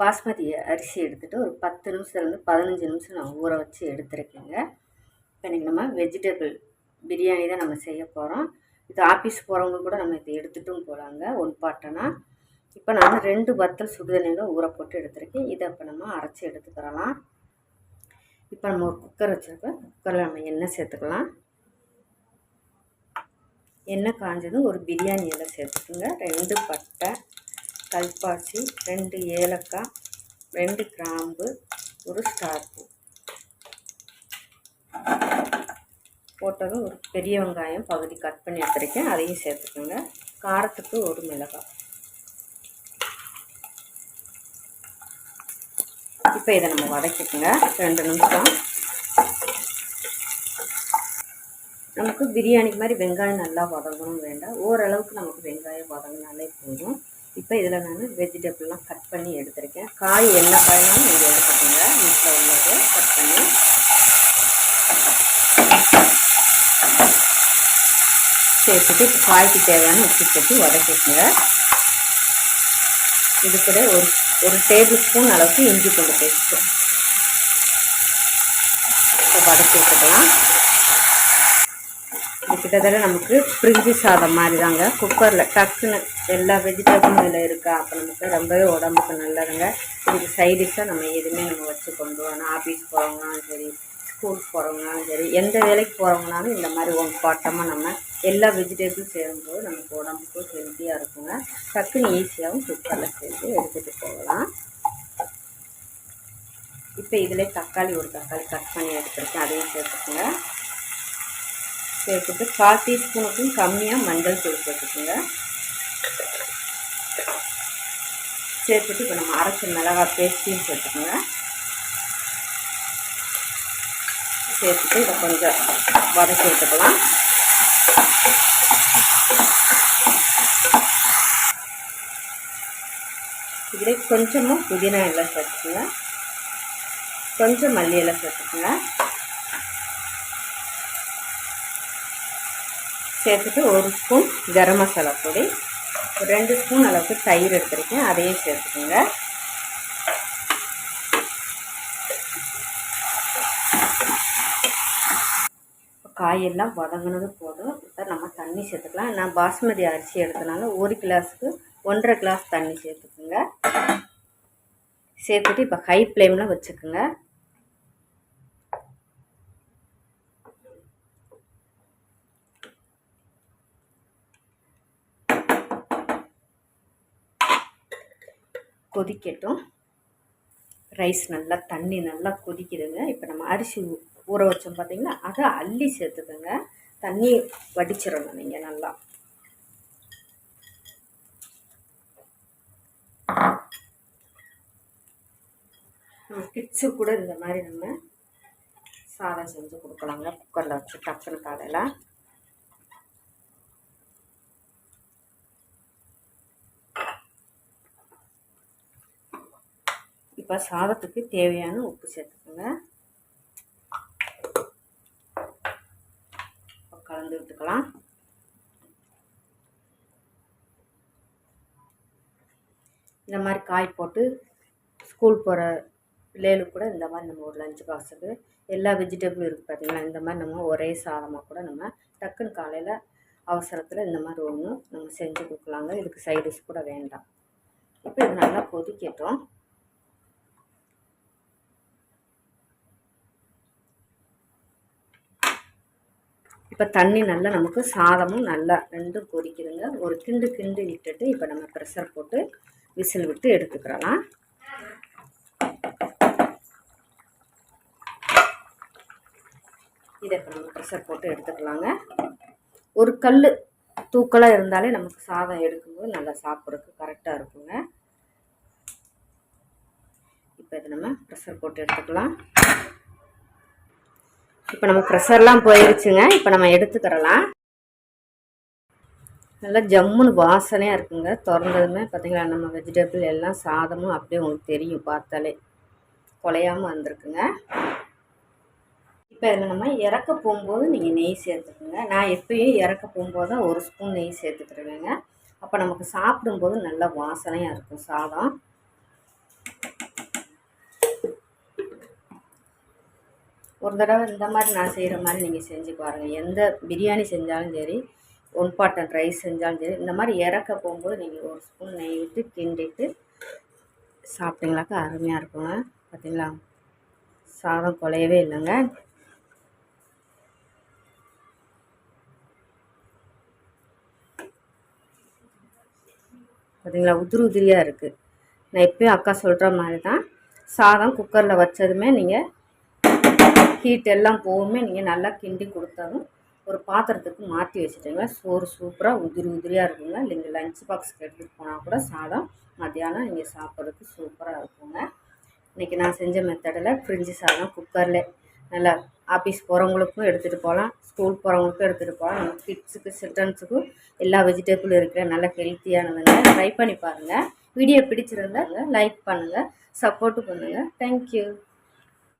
பாஸ்மதி அரிசி எடுத்துகிட்டு ஒரு பத்து நிமிஷத்துலேருந்து பதினஞ்சு நிமிஷம் நான் ஊற வச்சு எடுத்துருக்கேங்க. இப்போ இன்றைக்கி நம்ம வெஜிடபிள் பிரியாணி தான் நம்ம செய்ய போகிறோம் இது ஆஃபீஸ் போகிறவங்க கூட நம்ம இதை எடுத்துகிட்டும் போகலாங்க ஒன் பாட்டனா இப்போ நான் ரெண்டு வத்தல் சுடுதண்ணியில் ஊற போட்டு எடுத்திருக்கேன். இதை இப்போ நம்ம அரைச்சி எடுத்துக்கிறலாம். இப்போ நம்ம ஒரு குக்கர் வச்சுருக்கோம் குக்கரில் நம்ம எண்ணெய் சேர்த்துக்கலாம். எண்ணெய் காஞ்சதும் ஒரு பிரியாணி இலை சேர்த்துக்குங்க. ரெண்டு பட்டை கல்பாசி ரெண்டு ஏலக்காய் ரெண்டு கிராம்பு ஒரு ஸ்டார் பூ. போட்டதும் ஒரு பெரிய வெங்காயம் பகுதி கட் பண்ணி எடுத்துருக்கேன். அதையும் சேர்த்துக்கோங்க. காரத்துக்கு ஒரு மிளகாய். இப்போ இதை நம்ம வதக்கிக்கோங்க. ரெண்டு நிமிஷம். நமக்கு பிரியாணிக்கு மாதிரி வெங்காயம் நல்லா வதங்கணும் வேண்டாம். ஓரளவுக்கு நமக்கு வெங்காயம் வதங்கினாலே போதும். இப்போ இதில் நான் வெஜிடபிள்லாம் கட் பண்ணி எடுத்திருக்கேன். காய் எல்லா காயும் நீங்கள் எடுத்துக்கோங்க. வீட்டில் உள்ளது கட் பண்ணி. சேர்த்துட்டு இப்போ காய்க்கு தேவையான உப்பு போட்டு வதக்கிக்கோங்க. இது கூட ஒரு ஒரு டேபிள் ஸ்பூன் அளவுக்கு இஞ்சி கொண்டு பேஸ்ட்டு. இப்போ வதக்கி வச்சுக்கலாம் கிட்டத்தட்ட நமக்கு பிரிஞ்சு சாதம் மாதிரி தாங்க குக்கரில் டக்குன்னு எல்லா வெஜிடபிளும் இதில் இருக்கா அப்போ நமக்கு ரொம்பவே உடம்புக்கு நல்லதுங்க. இதுக்கு சைடிஷாக நம்ம எதுவுமே நம்ம வச்சு கொண்டு வரணும். ஆஃபீஸ் போகிறவங்களாலும் சரி ஸ்கூல் போகிறவங்களாலும் சரி எந்த வேலைக்கு போகிறவங்கனாலும் இந்த மாதிரி ஒன் பாட்டமாக நம்ம எல்லா வெஜிடபிளும் சேரும்போது நமக்கு உடம்புக்கும் ஹெல்த்தியாக இருக்குங்க. டக்குன்னு ஈஸியாகவும் குக்கரில் சேர்த்து எடுத்துகிட்டு போகலாம். இப்போ இதில் தக்காளி ஒரு தக்காளி கட் பண்ணி எடுத்துருக்கேன். அதையும் சேர்த்துக்கோங்க. சேர்த்துட்டு கால் டீஸ்பூனுக்கும் கம்மியாக மஞ்சள் தூள் சேர்த்துக்கோங்க சேர்த்துட்டு இப்போ நம்ம அரைச்ச மிளகாய் பேஸ்ட்டையும் சேர்த்துக்கோங்க சேர்த்துட்டு இதை கொஞ்சம் வதக்கி விட்டுக்கலாம். இதில் கொஞ்சமாக புதினா எல்லாம் சேர்த்துக்கோங்க. கொஞ்சம் மல்லி எல்லாம் சேர்த்துக்கோங்க. சேர்த்துட்டு ஒரு ஸ்பூன் கரம் மசாலா பொடி. ரெண்டு ஸ்பூன் அளவுக்கு தயிர் எடுத்துருக்கேன். அதையும் சேர்த்துக்கோங்க. காயெல்லாம் வதங்கினது போதும். இப்போ நம்ம தண்ணி சேர்த்துக்கலாம். நான் பாஸ்மதி அரிசி எடுத்தனால ஒரு கிளாஸுக்கு ஒன்றரை கிளாஸ் தண்ணி சேர்த்துக்குங்க. சேர்த்துட்டு இப்போ ஹை ஃப்ளேமில் வச்சுக்கோங்க. கொதிக்கட்டும். ரைஸ் நல்லா தண்ணி நல்லா கொதிக்குதுங்க. இப்போ நம்ம அரிசி ஊற வச்சோம் பார்த்திங்கன்னா அதை அள்ளி சேர்த்துக்கோங்க. தண்ணி வடிச்சிடணும் நீங்கள் நல்லா. கிட்ஸு கூட இந்த மாதிரி நம்ம சாதம் செஞ்சு கொடுக்கலாங்க. குக்கரில் வச்சு டக்குன்னு காலையில். இப்போ சாதத்துக்கு தேவையான உப்பு சேர்த்துக்கோங்க. கலந்து விட்டுக்கலாம். இந்த மாதிரி காய் போட்டு ஸ்கூல் போகிற பிள்ளைகளுக்கு கூட இந்த மாதிரி நம்ம ஒரு லஞ்ச் பாக்ஸுக்கு எல்லா வெஜிடபிளும் இருக்குது பார்த்திங்களா இந்த மாதிரி நம்ம ஒரே சாதமாக கூட நம்ம டக்குன்னு காலையில் அவசரத்தில் இந்த மாதிரி ஒன்று நம்ம செஞ்சு கொடுக்கலாங்க. இதுக்கு சைடிஷ் கூட வேண்டாம். இப்போ இது நல்லா கொதிக்கட்டும். இப்போ தண்ணி நல்லா நமக்கு சாதமும் நல்லா ரெண்டும் கொதிக்குதுங்க. ஒரு கிண்டு கிண்டு விட்டுட்டு இப்போ நம்ம ப்ரெஷர் போட்டு விசில் விட்டு எடுத்துக்கிறலாம். இதை இப்போ நம்ம ப்ரெஷர் போட்டு எடுத்துக்கலாங்க. ஒரு கல் தூக்கலாக இருந்தாலே நமக்கு சாதம் எடுக்கும்போது நல்லா சாப்பிட்றதுக்கு கரெக்டாக இருக்குங்க. இப்போ இதை நம்ம ப்ரெஷர் போட்டு எடுத்துக்கலாம். இப்போ நம்ம ப்ரெஷர்லாம் போயிடுச்சுங்க இப்போ நம்ம எடுத்துக்கிறலாம். நல்லா ஜம்முன்னு வாசனையாக இருக்குங்க. திறந்ததுமே பார்த்திங்களா நம்ம வெஜிடபிள் எல்லாம் சாதமும் அப்படியே உங்களுக்கு தெரியும் பார்த்தாலே. குலையாமல் வந்திருக்குங்க. இப்போ இதில் நம்ம இறக்க போகும்போது நீங்கள் நெய் சேர்த்துக்குங்க. நான் எப்பயும் இறக்க போகும்போது தான் ஒரு ஸ்பூன் நெய் சேர்த்துக்கிறேங்க அப்போ நமக்கு சாப்பிடும்போது நல்லா வாசனையாக இருக்கும் சாதம். ஒரு தடவை இந்த மாதிரி நான் செய்கிற மாதிரி நீங்கள் செஞ்சு பாருங்கள் எந்த பிரியாணி செஞ்சாலும் சரி ஒன் பாட்டன் ரைஸ் செஞ்சாலும் சரி இந்த மாதிரி இறக்க போகும்போது நீங்கள் ஒரு ஸ்பூன் நெய் விட்டு கிண்டிட்டு சாப்பிட்டீங்களாக்கா அருமையாக இருக்குங்க. பார்த்தீங்களா சாதம் குலையவே இல்லைங்க. பார்த்தீங்களா உதிரி உதிரியாக இருக்குது நான் எப்பயும் அக்கா சொல்கிற மாதிரி தான். சாதம் குக்கரில் வச்சதுமே நீங்கள் ஹீட் எல்லாம் போகுமே நீங்கள் நல்லா கிண்டி கொடுத்தாலும் ஒரு பாத்திரத்துக்கு மாற்றி வச்சுட்டிங்கன்னா சோறு சூப்பராக உதிரி உதிரியாக இருக்குங்க. நீங்கள் லஞ்ச் பாக்ஸ்க்கு எடுத்துகிட்டு போனால் கூட சாதம் மத்தியானம் நீங்கள் சாப்பிட்றதுக்கு சூப்பராக இருக்குங்க. இன்றைக்கி நான் செஞ்ச மெத்தடில் ஃப்ரிட்ஜு சாதம் குக்கரில் நல்லா ஆஃபீஸ் போகிறவங்களுக்கும் எடுத்துகிட்டு போகலாம். ஸ்கூல் போகிறவங்களுக்கும் எடுத்துகிட்டு போகலாம். நம்ம கிட்ஸுக்கு சில்ட்ரன்ஸுக்கும் எல்லா வெஜிடபிளும் இருக்கிற நல்ல ஹெல்த்தியானதுங்க ட்ரை பண்ணி பாருங்கள் வீடியோ பிடிச்சிருந்தாங்க லைக் பண்ணுங்கள் சப்போர்ட்டு பண்ணுங்கள் தேங்க்யூ